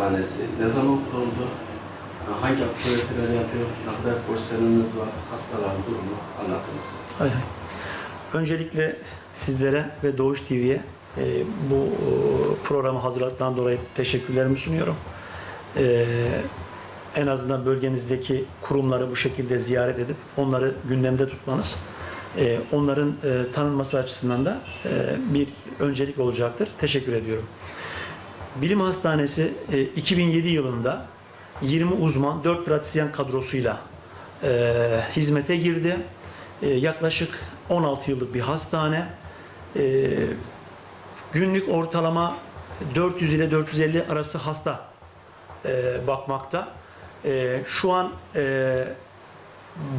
hastanesi ne zaman kuruldu, hangi aktiviteler yapıyor, ne kadar personeliniz var, hastaların durumu anlatır mısınız? Hay hay. Öncelikle sizlere ve Doğuş TV'ye e, bu e, programı hazırladıktan dolayı teşekkürlerimi sunuyorum. E, en azından bölgenizdeki kurumları bu şekilde ziyaret edip onları gündemde tutmanız e, onların e, tanınması açısından da e, bir öncelik olacaktır. Teşekkür ediyorum. Bilim Hastanesi e, 2007 yılında 20 uzman, 4 pratisyen kadrosuyla e, hizmete girdi. E, yaklaşık 16 yıllık bir hastane. E, günlük ortalama 400 ile 450 arası hasta e, bakmakta. E, şu an e,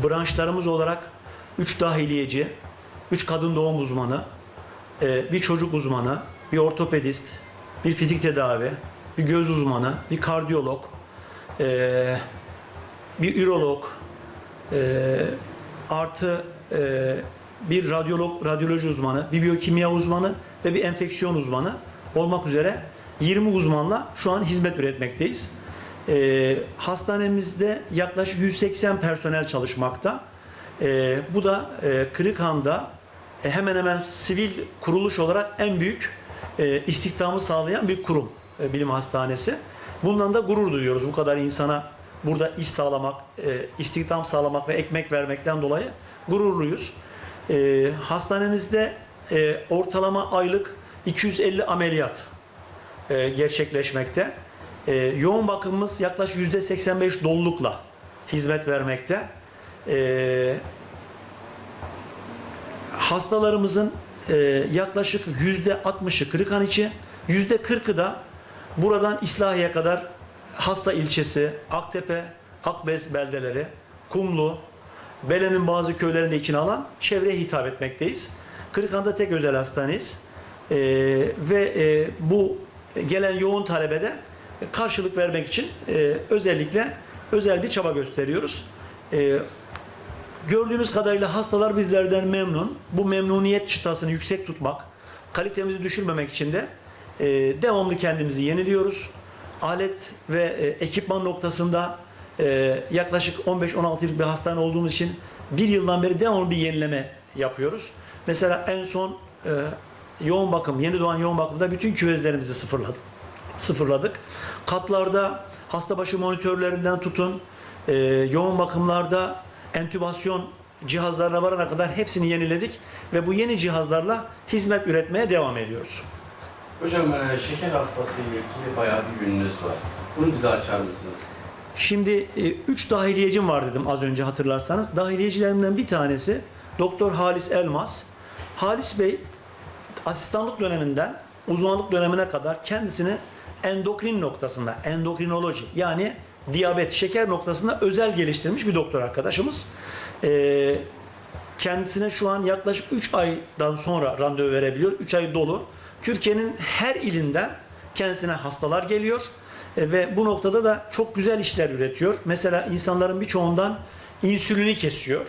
branşlarımız olarak 3 dahiliyeci, 3 kadın doğum uzmanı, e, bir çocuk uzmanı, bir ortopedist, bir fizik tedavi, bir göz uzmanı, bir kardiyolog, e, bir ürolog, e, artı e, bir radyolog, radyoloji uzmanı, bir biyokimya uzmanı ve bir enfeksiyon uzmanı olmak üzere 20 uzmanla şu an hizmet üretmekteyiz. E, hastanemizde yaklaşık 180 personel çalışmakta. E, bu da e, Kırıkhan'da e, hemen hemen sivil kuruluş olarak en büyük e, istihdamı sağlayan bir kurum e, bilim hastanesi. Bundan da gurur duyuyoruz. Bu kadar insana burada iş sağlamak, e, istihdam sağlamak ve ekmek vermekten dolayı gururluyuz. E, hastanemizde e, ortalama aylık 250 ameliyat gerçekleşmekte. Yoğun bakımımız yaklaşık %85 dolulukla hizmet vermekte. Hastalarımızın e, yaklaşık %60'ı Kırıkhan içi, %40'ı da buradan İslahiye kadar Hasta ilçesi, Aktepe, Akbez beldeleri, Kumlu, Bele'nin bazı köylerinde içine alan çevreye hitap etmekteyiz. Kırıkhan'da tek özel hastaneyiz. E, ve e, bu gelen yoğun talebede karşılık vermek için e, özellikle özel bir çaba gösteriyoruz. E, Gördüğümüz kadarıyla hastalar bizlerden memnun. Bu memnuniyet çıtasını yüksek tutmak, kalitemizi düşürmemek için de e, devamlı kendimizi yeniliyoruz. Alet ve e, ekipman noktasında e, yaklaşık 15-16 yıllık bir hastane olduğumuz için bir yıldan beri devamlı bir yenileme yapıyoruz. Mesela en son e, yoğun bakım, yeni doğan yoğun bakımda bütün küvezlerimizi sıfırladık. Sıfırladık. Katlarda hasta başı monitörlerinden tutun, e, yoğun bakımlarda entübasyon cihazlarına varana kadar hepsini yeniledik ve bu yeni cihazlarla hizmet üretmeye devam ediyoruz. Hocam e, şeker hastası ile ilgili bayağı bir ününüz var. Bunu bize açar mısınız? Şimdi 3 dahiliyecim var dedim az önce hatırlarsanız. Dahiliyecilerimden bir tanesi Doktor Halis Elmas. Halis Bey asistanlık döneminden uzmanlık dönemine kadar kendisini endokrin noktasında, endokrinoloji yani diyabet, şeker noktasında özel geliştirmiş bir doktor arkadaşımız. Ee, kendisine şu an yaklaşık 3 aydan sonra randevu verebiliyor. 3 ay dolu. Türkiye'nin her ilinden kendisine hastalar geliyor. E, ve bu noktada da çok güzel işler üretiyor. Mesela insanların birçoğundan insülini kesiyor.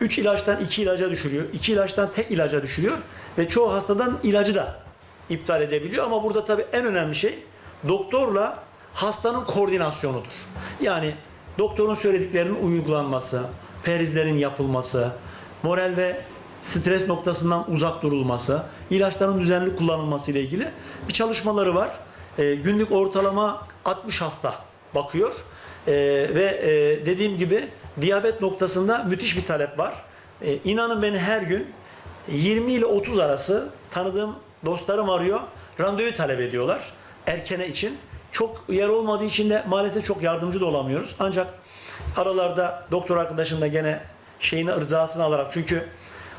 3 ilaçtan 2 ilaca düşürüyor. 2 ilaçtan tek ilaca düşürüyor. Ve çoğu hastadan ilacı da iptal edebiliyor. Ama burada tabii en önemli şey doktorla hastanın koordinasyonudur. Yani doktorun söylediklerinin uygulanması, perizlerin yapılması, moral ve stres noktasından uzak durulması, ilaçların düzenli kullanılması ile ilgili bir çalışmaları var. E, günlük ortalama 60 hasta bakıyor. E, ve e, dediğim gibi diyabet noktasında müthiş bir talep var. E, inanın beni her gün 20 ile 30 arası tanıdığım dostlarım arıyor. Randevu talep ediyorlar erkene için. Çok yer olmadığı için de maalesef çok yardımcı da olamıyoruz. Ancak aralarda doktor arkadaşım da gene şeyini rızasını alarak çünkü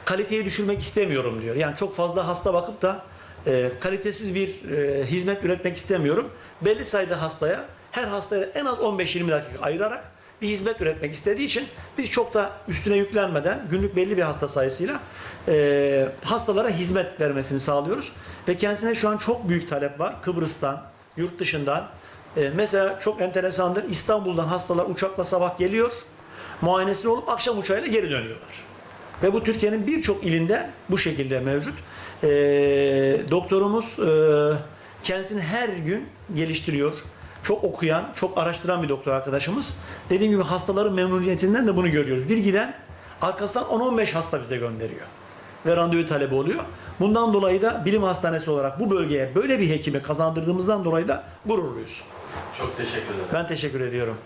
kaliteyi düşürmek istemiyorum diyor. Yani çok fazla hasta bakıp da e, kalitesiz bir e, hizmet üretmek istemiyorum. Belli sayıda hastaya her hastaya en az 15-20 dakika ayırarak bir hizmet üretmek istediği için biz çok da üstüne yüklenmeden günlük belli bir hasta sayısıyla e, hastalara hizmet vermesini sağlıyoruz. Ve kendisine şu an çok büyük talep var. Kıbrıs'tan, yurt dışından. E, mesela çok enteresandır. İstanbul'dan hastalar uçakla sabah geliyor. Muayenesini olup akşam uçağıyla geri dönüyorlar. Ve bu Türkiye'nin birçok ilinde bu şekilde mevcut. E, doktorumuz e, Kendisini her gün geliştiriyor. Çok okuyan, çok araştıran bir doktor arkadaşımız. Dediğim gibi hastaların memnuniyetinden de bunu görüyoruz. Bir giden arkasından 10-15 hasta bize gönderiyor. Ve randevu talebi oluyor. Bundan dolayı da bilim hastanesi olarak bu bölgeye böyle bir hekimi kazandırdığımızdan dolayı da gururluyuz. Çok teşekkür ederim. Ben teşekkür ediyorum.